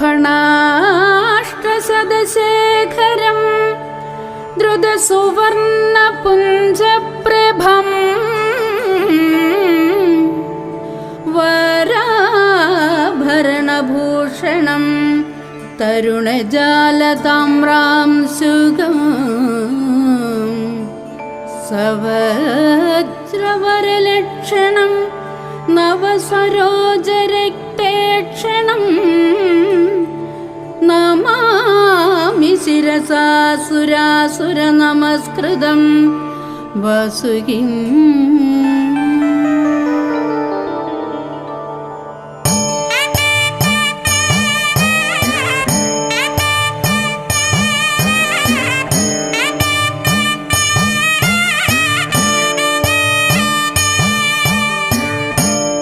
फणाष्टसदशेखरं द्रुतसुवर्णपुञ्जप्रभम् वराभरणभूषणं तरुणजालताम्रां सुगम् सवज्रवरलक्षणं नवसरोजरक्तेक्षणम् Namami ശിരസാസുരാസുര നമസ്കൃതം. വസുകിം.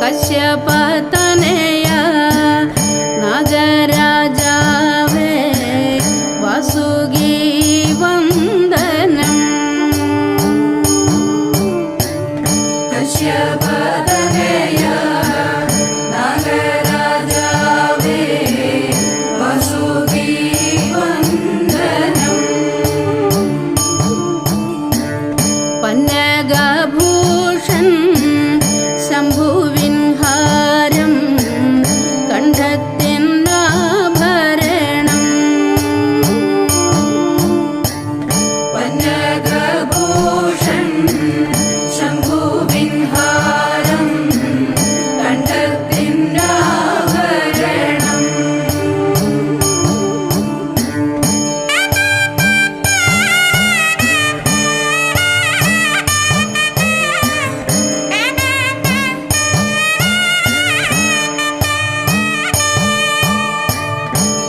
കശ്യപതനേ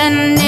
and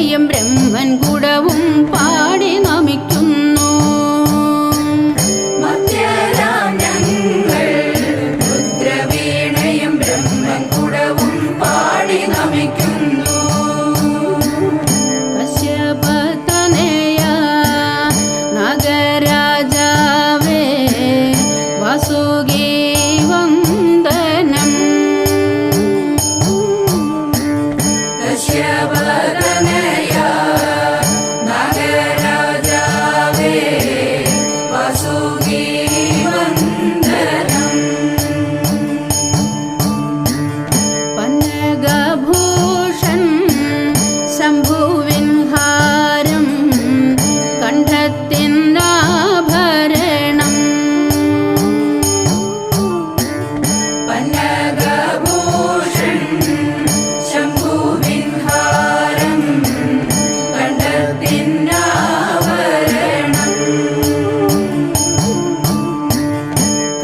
பிரம்மன் கூடவும் பா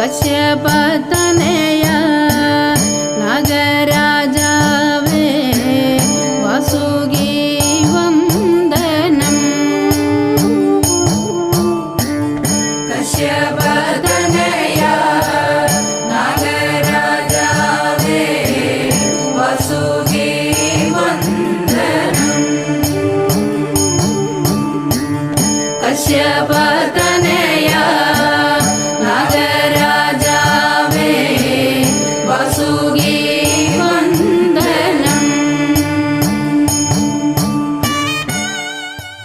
കശ്യപതനയ നഗരാജാവേ വസുകി വന്ദനം കശ്യപതനയ നഗരാജാവേ വസുകി വന്ദനം കശ്യപതനയ